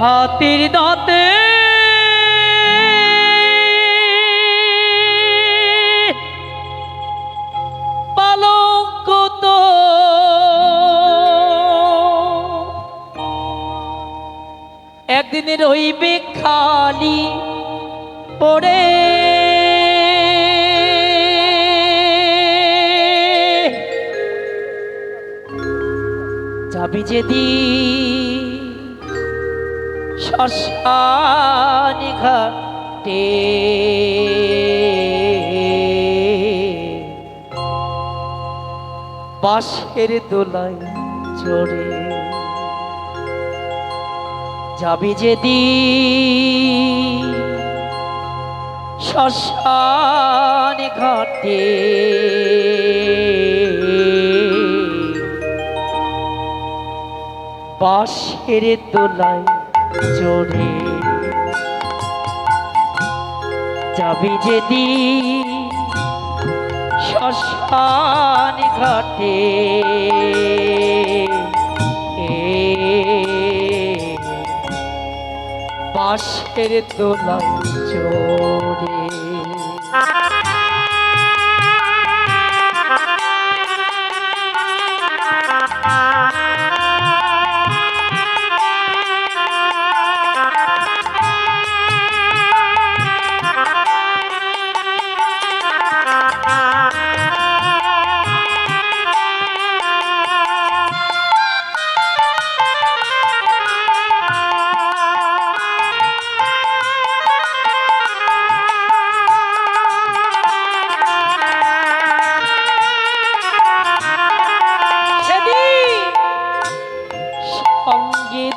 হাতির দাঁতে। একদিন রইবে খালি পড়ে। যাবি যেদি শ্মশান ঘাটে। বাঁশের দোলাই চড়ে। যাবি যেদি শ্মশান ঘাটে। বাঁশের দোলাই চড়ে। যাবি যেদি শ্মশান ঘাটে বাঁশের দোলাই চড়ে।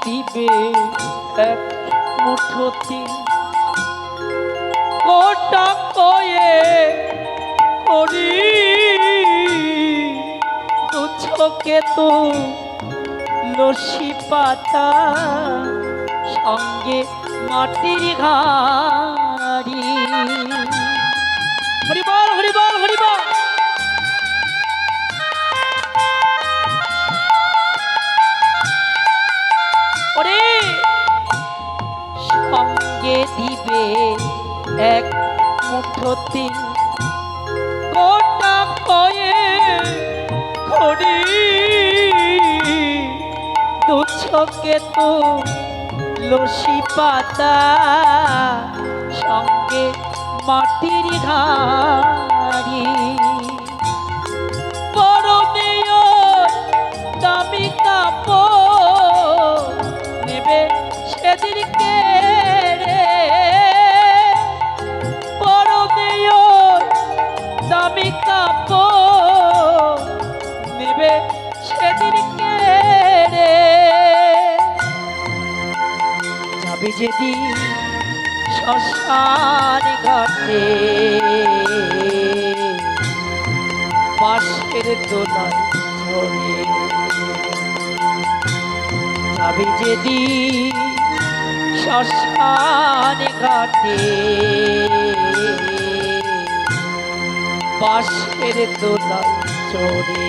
দিবে এক মুঠো তিল। কোটা কয়ে করি। দু চোখে তো লসি পাতা, সঙ্গে মাটির ঘাড়ি। হরিবল হরিবল হরিবল! ওরে! সঙ্গে দিবে এক মুঠো তিল। গোটা কয়ে খড়ি দু তো লসি পাতা, সঙ্গে মাটির ঘাড়ি। পরনেও দামি কাপড় যাবি যেদি শ্মশান ঘাটে। বাঁশের দোলায় ঝরে। যাবি শ্মশান ঘাটে। বাঁশের দোলায় চড়ে।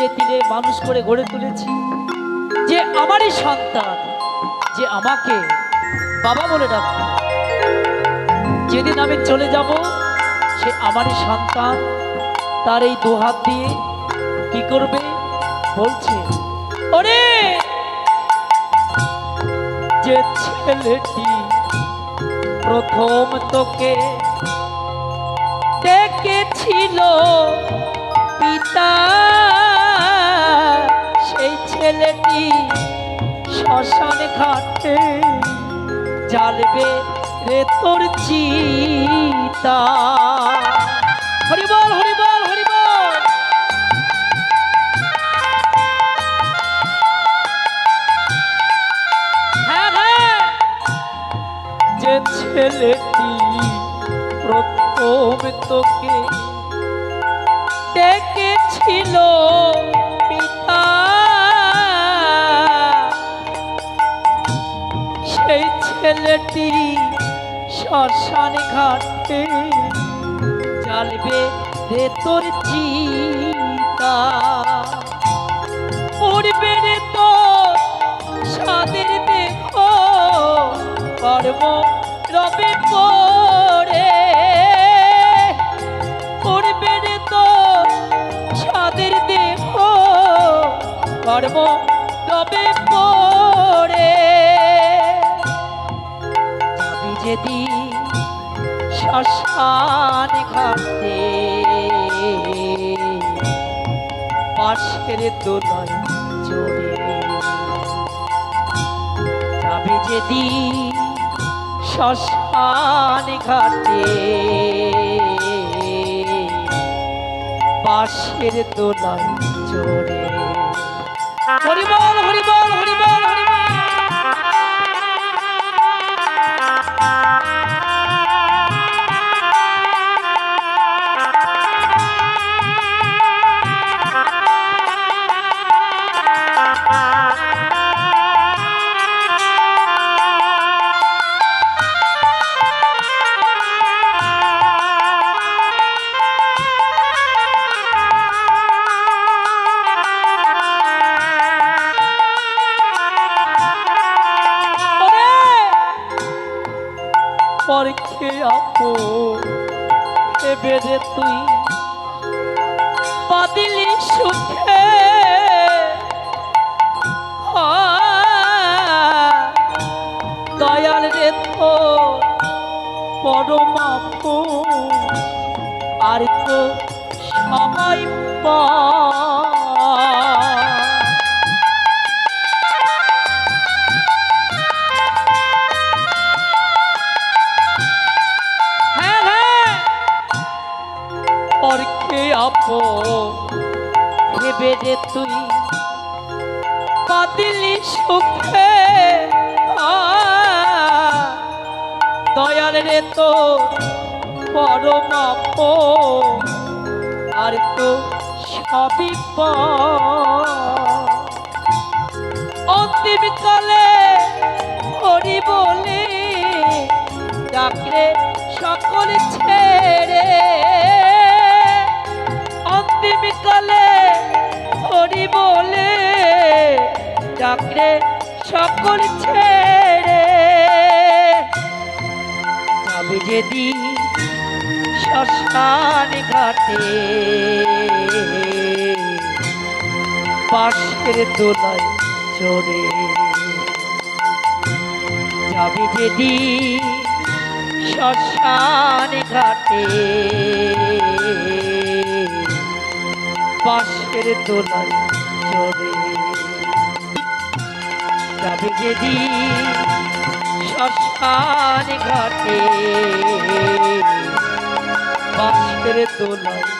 তিলে তিলে মানুষ করে গড়ে তুলেছি। যে আমারই সন্তান, যে আমাকে বাবা বলে ডাকবে যেদিন আমি চলে যাব, সে আমারই সন্তান, তার এই দু হাত দিয়ে কি করবে বলছে, ওরে! যে ছেলেটি প্রথম তোকে দেখেছিল পিতা যদি শ্মশান ঘাটে জ্বালবে রে তোর চিতা। হরিবল হরিবল হরিবল। হ্যাঁ হ্যাঁ। যে ছেলেটি প্রথম তোকে ছেলেটি শ্মশান ঘাটে জ্বালবে রে তোর চিতা। উড়বে রে তোর সাদের দেখো কর্ম রবে পড়ে উড়বে রে তোর সাদের দেখো কর্ম রবে পড়ে যেদিন শ্মশান ঘাটে পাশের দোলায় চড়ে যাবি যেদিন শ্মশান ঘাটে পাশের দোলায় চড়ে। হরিবল হরিবল! পরীক্ষে আপো এবেরে তুই বাদিলি সুখে। দয়াল রে তো পরমাপ আর তো সবাই পা পরকে আপো ভেবে যে তুই পাতিলি সুখে। দয়াল রে তো পরম আপো আর তো সবই অন্তিম কালে হরি বলে ডাকরে সকল অন্তিম কালে হরি বলে, ডাকরে সকল ছেড়ে। যাবে যেদিন শ্মশান ঘাটে পাশের দোলায় চড়ে যাবে যেদিন শ্মশান ঘাটে পাশের দোলায় চড়ে। যাবে যদি শ্মশান ঘাটে পাশের দোলায়